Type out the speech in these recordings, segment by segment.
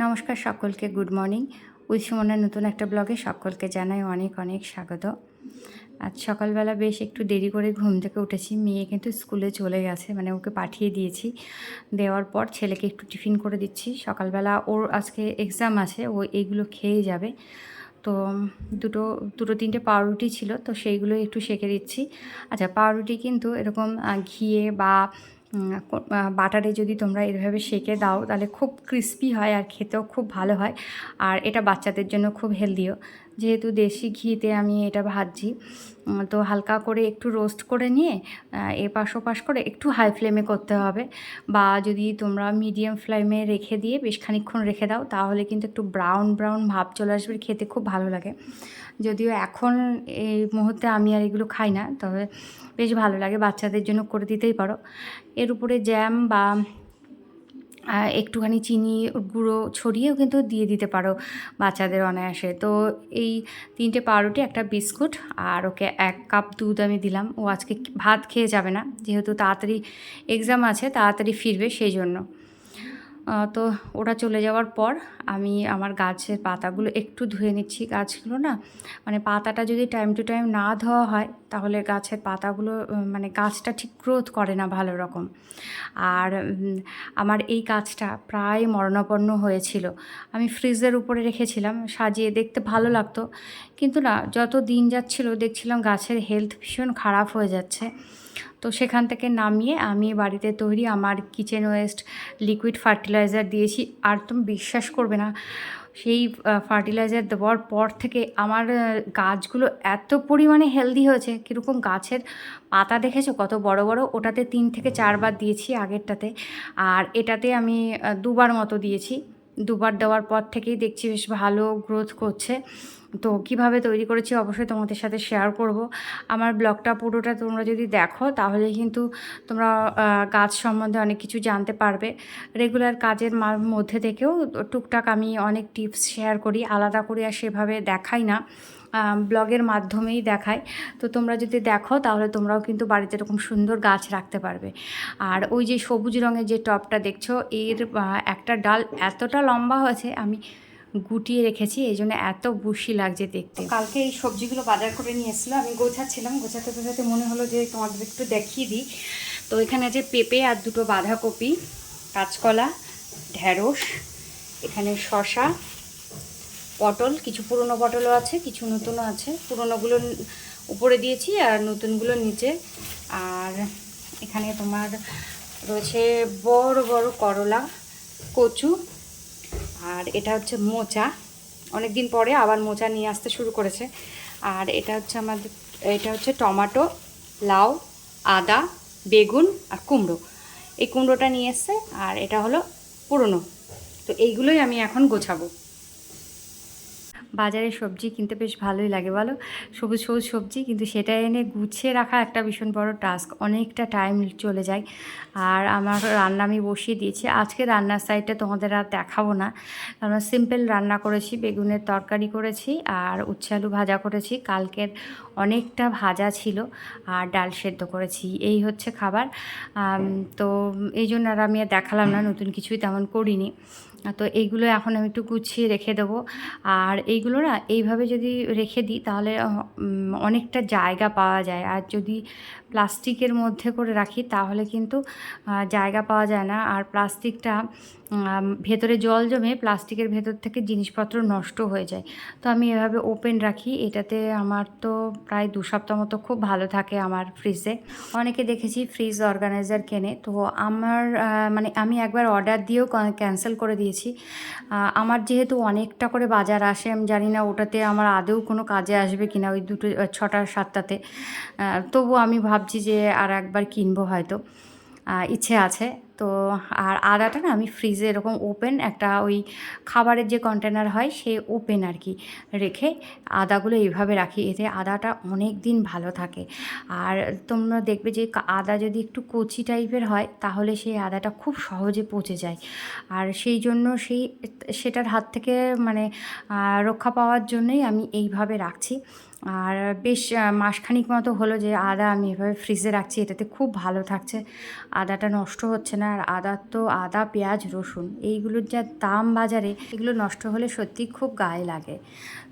নমস্কার সকলকে, good morning. We সুমনের নতুন একটা ব্লগে সকলকে জানাই অনেক অনেক স্বাগত। আজ সকালবেলা বেশ একটু দেরি করে ঘুম থেকে উঠেছি। মেয়ে কিন্তু স্কুলে চলে গেছে মানে ওকে পাঠিয়ে দিয়েছি। দেওয়ার পর ছেলেকে একটু টিফিন করে দিচ্ছি। সকালবেলা ওর আজকে এক্সাম আছে, ও এইগুলো খেয়ে যাবে। তো দুটো দুটো তিনটে পাউরুটি ছিল, তো সেইগুলো একটু সেঁকে দিচ্ছি। আচ্ছা পাউরুটি কিন্তু এরকম ঘিয়ে বা বাটারে যদি তোমরা এভাবে সেঁকে দাও, তাহলে খুব ক্রিস্পি হয় আর খেতেও খুব ভালো হয়। আর এটা বাচ্চাদের জন্য খুব হেলদিও যেহেতু দেশি ঘিতে আমি এটা ভাজছি তো হালকা করে একটু রোস্ট করে নিয়ে আহ, এপাশ ওপাশ করে একটু হাই ফ্লেমে করতে হবে। বা যদি তোমরা মিডিয়াম ফ্লেমে রেখে দিয়ে বেশ খানিকক্ষণ রেখে দাও তাহলে কিন্তু একটু ব্রাউন ব্রাউন ভাব চলে আসবে খেতে খুব ভালো লাগে। যদিও এখন এই মুহূর্তে আমি আর এগুলো খাই না তবে বেশ ভালো লাগে বাচ্চাদের জন্য করে দিতেই পারো। এর উপরে জ্যাম বা একটুখানি চিনি গুঁড়ো ছড়িয়েও কিন্তু দিয়ে দিতে পারো বাচ্চাদের অনায়াসে। তো এই তিনটে পাউরুটি, একটা বিস্কুট আর ওকে এক কাপ দুধ আমি দিলাম। ও আজকে ভাত খেয়ে যাবে না, যেহেতু তাড়াতাড়ি এক্সাম আছে, তাড়াতাড়ি ফিরবে সেই জন্য। তো ওরা চলে যাওয়ার পর আমি আমার গাছের পাতাগুলো একটু ধুয়ে নিচ্ছি গাছগুলো না। মানে পাতাটা যদি টাইম টু টাইম না ধোয়া হয়, তাহলে গাছের পাতাগুলো মানে গাছটা ঠিক গ্রোথ করে না ভালো রকম। আর আমার এই গাছটা প্রায় মরণাপন্ন হয়েছিল। আমি ফ্রিজের উপরে রেখেছিলাম, সাজিয়ে দেখতে ভালো লাগতো। কিন্তু না, যত দিন যাচ্ছিল, দেখছিলাম গাছের হেলথ ভীষণ খারাপ হয়ে যাচ্ছে। তো সেখান থেকে নামিয়ে আমি বাড়িতে তৈরি আমার কিচেন ওয়েস্ট লিকুইড ফার্টিলাইজার দিয়েছি। আর তুমি বিশ্বাস করবে না, সেই ফার্টিলাইজার দেওয়ার পর থেকে আমার গাছগুলো এত পরিমাণে হেলদি হয়েছে। কীরকম গাছের পাতা দেখেছ? কত বড় বড়। ওটাতে তিন থেকে চারবার দিয়েছি আগেরটাতে। আর এটাতে আমি দুবার মতো দিয়েছি। দুবার দেওয়ার পর থেকেই দেখছি বেশ ভালো গ্রোথ করছে। তো কীভাবে তৈরি করেছি অবশ্যই তোমাদের সাথে শেয়ার করব। আমার ব্লগটা পুরোটা তোমরা যদি দেখো, তাহলে কিন্তু তোমরা গাছ সম্বন্ধে অনেক কিছু জানতে পারবে। রেগুলার কাজের মধ্যে থেকেও টুকটাক আমি অনেক টিপস শেয়ার করি, আলাদা করে আর সেভাবে দেখাই না। ব্লগের মাধ্যমেই দেখাই। তো তোমরা যদি দেখো, তাহলে তোমরাও কিন্তু বাড়িতে এরকম সুন্দর গাছ রাখতে পারবে। আর ওই যে সবুজ রঙের যে টবটা দেখছ, এর একটা ডাল এতটা লম্বা হয়েছে, আমি গুটিয়ে রেখেছি, এই জন্য এত বুশি লাগছে দেখতে। কালকে এই সবজিগুলো বাজার করে নিয়ে এসেছিল আমি গোছাচ্ছিলাম, গোছাতে গোছাতে মনে হলো যে তোমাদের একটু দেখিয়ে দিই। তো এখানে আছে পেঁপে আর দুটো বাঁধাকপি, কাঁচকলা ঢ্যাঁড়স এখানে শশা পটল, কিছু পুরনো পটলও আছে, কিছু নতুনও আছে। পুরনোগুলো উপরে দিয়েছি আর নতুনগুলো নিচে। আর এখানে তোমার রয়েছে বড় বড় করলা, কচু আর এটা হচ্ছে মোচা। অনেক দিন পরে আবার মোচা নিয়ে আসতে শুরু করেছে। আর এটা হচ্ছে আমাদের, এটা হচ্ছে টমেটো, লাউ, আদা, বেগুন আর কুমড়ো। এই কুমড়োটা নিয়ে এসছে আর এটা হলো পুরনো। তো এইগুলোই আমি এখন গোছাবো। বাজারে সবজি কিনতে বেশ ভালোই লাগে, বলো? সবুজ সবুজ সবজি, কিন্তু সেটা এনে গুছিয়ে রাখা একটা ভীষণ বড় টাস্ক। অনেকটা টাইম চলে যায়। আর আমার রান্না আমি বসিয়ে দিয়েছি। আজকে রান্নার সাইডটা তোমাদের আর দেখাবো না। কারণ সিম্পল রান্না করেছি, বেগুনের তরকারি করেছি আর উচ্ছে আলু ভাজা করেছি। কালকের অনেকটা ভাজা ছিল আর ডাল সেদ্ধ করেছি। এই হচ্ছে খাবার। তো এই জন্য আর আমি আর দেখালাম না, নতুন কিছুই তেমন করিনি। তো এইগুলো এখন আমি একটু গুছিয়ে রেখে দেবো। আর এইগুলো না, এইভাবে যদি রেখে দিই, তাহলে অনেকটা জায়গা পাওয়া যায়। আর যদি প্লাস্টিকের মধ্যে করে রাখি, তাহলে কিন্তু জায়গা পাওয়া যায় না। আর প্লাস্টিকটা ভেতরে জল জমে প্লাস্টিকের ভেতর থেকে জিনিসপত্র নষ্ট হয়ে যায়। তো আমি এভাবে ওপেন রাখি। এটাতে আমার তো প্রায় দু সপ্তাহ মতো খুব ভালো থাকে আমার ফ্রিজে। অনেকে দেখেছি ফ্রিজ অর্গানাইজার কেনে। তো আমার মানে আমি একবার অর্ডার দিয়েও ক্যান্সেল করে দিয়েছি। আমার যেহেতু অনেকটা করে বাজার আসে, আমি জানি না ওটাতে আমার আদৌ কোনো কাজে আসবে কিনা ওই দুটো, ছটা, সাতটাতে। তবু আমি ভাবছি যে আর একবার কিনবো হয়তো। ইচ্ছে আছে। তো আর আদাটা না, আমি ফ্রিজে এরকম ওপেন একটা ওই খাবারের যে কন্টেনার হয় সে ওপেন আর কি রেখে আদাগুলো এইভাবে রাখি। এতে আদাটা অনেক দিন ভালো থাকে। আর তোমরা দেখবে যে আদা যদি একটু কচি টাইপের হয়, তাহলে সেই আদাটা খুব সহজে পচে যায়। আর সেই জন্য সেই, সেটার হাত থেকে মানে রক্ষা পাওয়ার জন্যই আমি এইভাবে রাখছি। আর বেশ মাসখানিক মতো হলো যে আদা আমি এভাবে ফ্রিজে রাখছি, এটাতে খুব ভালো থাকছে। আদাটা নষ্ট হচ্ছে না, আর আদার তো আদা, পেঁয়াজ, রসুন, এইগুলোর যা দাম বাজারে, এগুলো নষ্ট হলে সত্যি খুব গায়ে লাগে।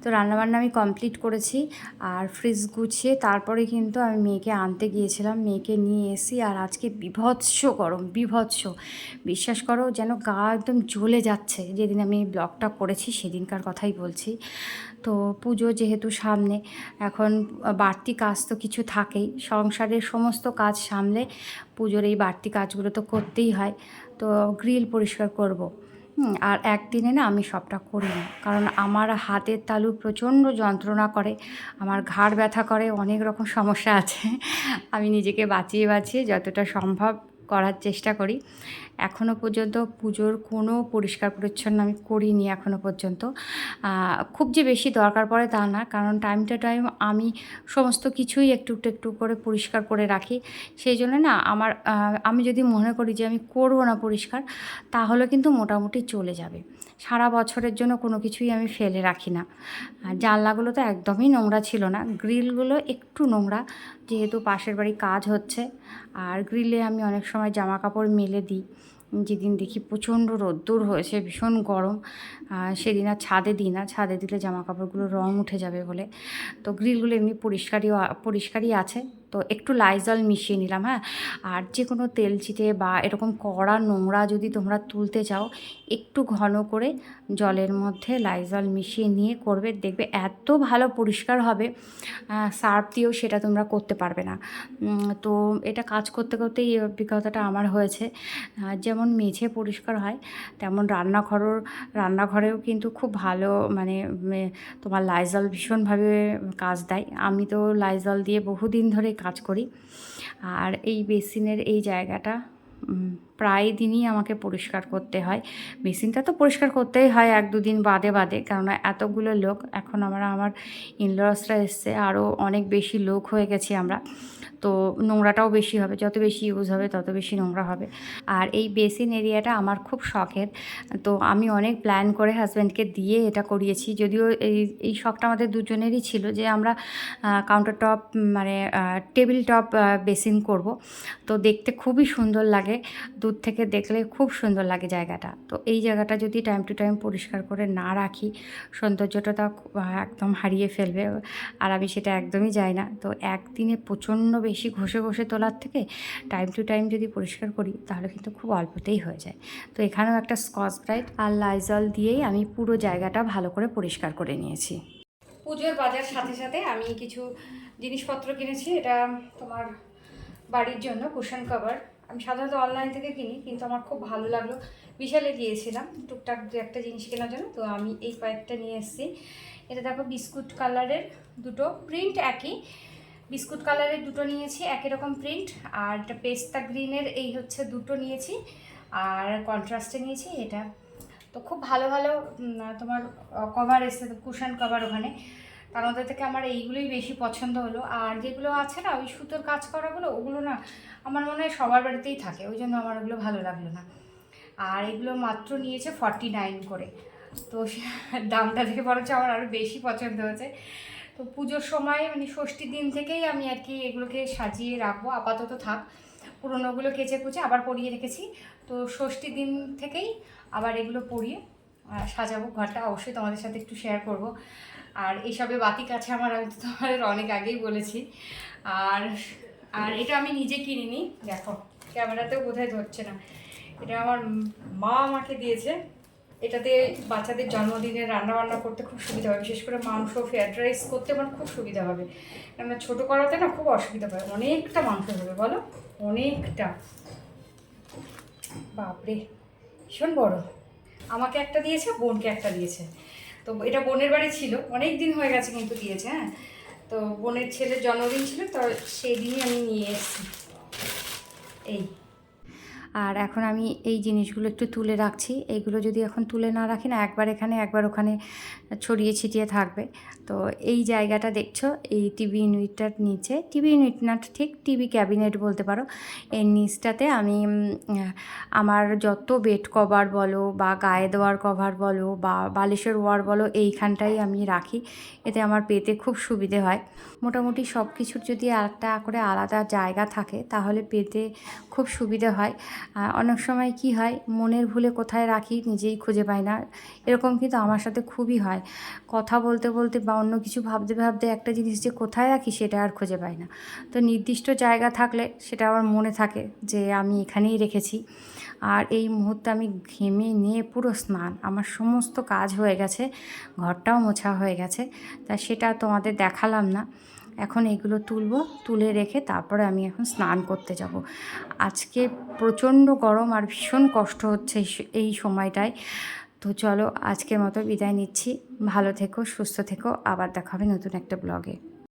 তো রান্নাবান্না আমি কমপ্লিট করেছি, আর ফ্রিজ গুছিয়ে তারপরে কিন্তু আমি মেয়েকে আনতে গিয়েছিলাম। মেয়েকে নিয়ে এসি, আর আজকে বিভৎস গরম, বিভৎস। বিশ্বাস করো, যেন গা একদম জ্বলে যাচ্ছে। যেদিন আমি ব্লগটা করেছি, সেদিনকার কথাই বলছি। তো পুজো যেহেতু সামনে, এখন বাড়তি কাজ তো কিছু থাকেই। সংসারের সমস্ত কাজ সামলে পুজোর এই বাড়তি কাজগুলো তো করতেই হয়। তো গ্রিল পরিষ্কার করব। আর একদিনে না আমি সবটা করি না কারণ আমার হাতের তালু প্রচণ্ড যন্ত্রণা করে, আমার ঘাড় ব্যথা করে, অনেক রকম সমস্যা আছে। আমি নিজেকে বাঁচিয়ে বাঁচিয়ে যতটা সম্ভব করার চেষ্টা করি। এখনও পর্যন্ত পুজোর কোনো পরিষ্কার পরিচ্ছন্ন আমি করিনি এখনও পর্যন্ত। খুব যে বেশি দরকার পড়ে তা না, কারণ টাইম টু টাইম আমি সমস্ত কিছুই একটু একটু একটু করে পরিষ্কার করে রাখি। সেই জন্য না আমার আমি যদি মনে করি যে আমি করব না পরিষ্কার, তাহলে কিন্তু মোটামুটি চলে যাবে। সারা বছরের জন্য কোনো কিছুই আমি ফেলে রাখি না। জানলাগুলো তো একদমই নোংরা ছিল না। গ্রিলগুলো একটু নোংরা, যেহেতু পাশের বাড়ি কাজ হচ্ছে। আর গ্রিলে আমি অনেক সময় জামা কাপড় মেলে দিই। যেদিন দেখি প্রচণ্ড রোদ্দুর হয়েছে, ভীষণ গরম। সেদিন আর ছাদে দিই না, ছাদে দিলে জামা কাপড়গুলো রং উঠে যাবে বলে। তো গ্রিলগুলো এমনি পরিষ্কারই পরিষ্কারই আছে। তো একটু লাইজল মিশিয়ে নিলাম হ্যাঁ? আর যে কোনো তেল চিটে বা এরকম কড়া নোংরা যদি তোমরা তুলতে চাও, একটু ঘন করে জলের মধ্যে লাইজল মিশিয়ে নিয়ে করবে, দেখবে এত ভালো পরিষ্কার হবে সার্ফ দিয়েও সেটা তোমরা করতে পারবে না। তো এটা কাজ করতে করতে এই অভিজ্ঞতাটা আমার হয়েছে। যেমন মেঝে পরিষ্কার হয়, তেমন রান্নাঘরও, রান্নাঘরেও কিন্তু খুব ভালো মানে তোমার লাইজল ভীষণভাবে কাজ দেয়। আমি তো লাইজল দিয়ে বহুদিন ধরে কাজ করি। আর এই বেসিনের এই জায়গাটা প্রায় দিনই আমাকে পরিষ্কার করতে হয়। বেসিনটা তো পরিষ্কার করতেই হয় এক দুদিন বাদে বাদে, কেননা এতগুলো লোক, এখন আমরা আমার ইনলসরা এসছে আরও অনেক বেশি লোক হয়ে গেছি আমরা। তো নোংরাটাও বেশি হবে, যত বেশি ইউজ হবে তত বেশি নোংরা হবে। আর এই বেসিন এরিয়াটা আমার খুব শখের। তো আমি অনেক প্ল্যান করে হাজব্যান্ডকে দিয়ে এটা করিয়েছি। যদিও এই এই শখটা আমাদের দুজনেরই ছিল যে আমরা কাউন্টার টপ মানে টেবিল টপ বেসিন করব। তো দেখতে খুবই সুন্দর লাগে। দূর থেকে দেখলে খুব সুন্দর লাগে জায়গাটা। তো এই জায়গাটা যদি টাইম টু টাইম পরিষ্কার করে না রাখি, সৌন্দর্যটা তা একদম হারিয়ে ফেলবে আর আমি সেটা একদমই যাই না। তো একদিনে প্রচণ্ড বেশি ঘষে ঘষে তোলার থেকে টাইম টু টাইম যদি পরিষ্কার করি, তাহলে কিন্তু খুব অল্পতেই হয়ে যায়। তো এখানেও একটা স্কচ ব্রাইট আর লাইজল দিয়েই আমি পুরো জায়গাটা ভালো করে পরিষ্কার করে নিয়েছি। পুজোর বাজার সাথে সাথে আমি কিছু জিনিসপত্র কিনেছি। এটা তোমার বাড়ির জন্য কুশন কভার আমি সাধারণত অনলাইন থেকে কিনি, কিন্তু আমার খুব ভালো লাগল। বিশালে গিয়েছিলাম, টুকটাক দু একটা জিনিস কেনার জন্য, তো আমি এই কয়েকটা নিয়ে এসেছি। এটা দেখো বিস্কুট কালারের দুটো প্রিন্ট একই। বিস্কুট কালারের দুটো নিয়েছি, একই রকম প্রিন্ট আর এটা পেস্তা গ্রিনের এই হচ্ছে দুটো নিয়েছি, আর কন্ট্রাস্টে নিয়েছি এটা। তো খুব ভালো ভালো তোমার কভার এসে কুশন কভার ওখানে। তার মধ্যে থেকে আমার এইগুলোই বেশি পছন্দ হলো। আর যেগুলো আছে না, ওই সুতোর কাজ করাগুলো, ওগুলো না আমার মনে হয় সবার বাড়িতেই থাকে, ওই জন্য আমার ওগুলো ভালো লাগল না। আর এগুলো মাত্র নিয়েছে ফর্টি নাইন করে। তো দামটা দেখে বরঞ্চ আমার আরও বেশি পছন্দ হয়েছে। তো পুজোর সময় মানে ষষ্ঠীর দিন থেকেই আমি আর কি এগুলোকে সাজিয়ে রাখব, আপাতত থাক। পুরোনোগুলো কেচে কুচে আবার পরিয়ে রেখেছি। তো ষষ্ঠীর দিন থেকেই আবার এগুলো পরিয়ে সাজাবো। ঘরটা অবশ্যই তোমাদের সাথে একটু শেয়ার করব। আর এইসবে বাতি কাছে আমার আমি তো তোমাদের অনেক আগেই বলেছি। আর আর এটা আমি নিজে কিনিনি, দেখো, ক্যামেরাতেও বোধহয় ধরছে না। এটা আমার মা আমাকে দিয়েছে। এটাতে বাচ্চাদের জন্মদিনে রান্না বান্না করতে খুব সুবিধা হবে বিশেষ করে মাংস ফ্রাইড রাইস করতে আমার খুব সুবিধা হবে। কেননা ছোটো করাতে না খুব অসুবিধা হয়, অনেকটা মাংস হবে, বলো? অনেকটা। বাপরে, ভীষণ বড়। আমাকে একটা দিয়েছে, বোনকে একটা দিয়েছে। তো এটা বোনের বাড়ি ছিল অনেক দিন হয়ে গেছে কিন্তু দিয়েছে হ্যাঁ? তো বোনের ছেলের জন্মদিন ছিল, তো সেই দিনই আমি নিয়ে এসেছি। এই। আর এখন আমি এই জিনিসগুলো একটু তুলে রাখছি। এইগুলো যদি এখন তুলে না রাখি না, একবার এখানে, একবার ওখানে ছড়িয়ে ছিটিয়ে থাকবে। তো এই জায়গাটা দেখছ, এই টিভি ইউনিটটার নিচে। টিভি ইউনিট না, ঠিক টিভি ক্যাবিনেট বলতে পারো। এর নিচটাতে আমি আমার যত বেড কভার বলো বা গায়ে দেওয়ার কভার বলো বা বালিশের ওয়ার বলো, এইখানটাই আমি রাখি। এতে আমার পেতে খুব সুবিধে হয়। মোটামুটি সব কিছুর যদি একটা করে আলাদা জায়গা থাকে, তাহলে পেতে খুব সুবিধে হয়। অনেক সময় কি হয়, মনের ভুলে কোথায় রাখি নিজেই খুঁজে পাই না। এরকম কিন্তু আমার সাথে খুবই হয়। কথা বলতে বলতে বা অন্য কিছু ভাবতে ভাবতে একটা জিনিস যে কোথায় রাখি সেটা আর খুঁজে পাই না। তো নির্দিষ্ট জায়গা থাকলে সেটা আমার মনে থাকে যে আমি এখানেই রেখেছি। আর এই মুহূর্তে আমি ঘেমে নিয়ে পুরো স্নান, আমার সমস্ত কাজ হয়ে গেছে, ঘরটাও মোছা হয়ে গেছে। তা সেটা তোমাদের দেখালাম না। এখন এগুলো তুলবো, তুলে রেখে তারপরে আমি এখন স্নান করতে যাব। আজকে প্রচণ্ড গরম আর ভীষণ কষ্ট হচ্ছে এই সময়টায়। তো চলো আজকের মতো বিদায় নিচ্ছি। ভালো থেকো, সুস্থ থেকো। আবার দেখা হবে নতুন একটা ব্লগে।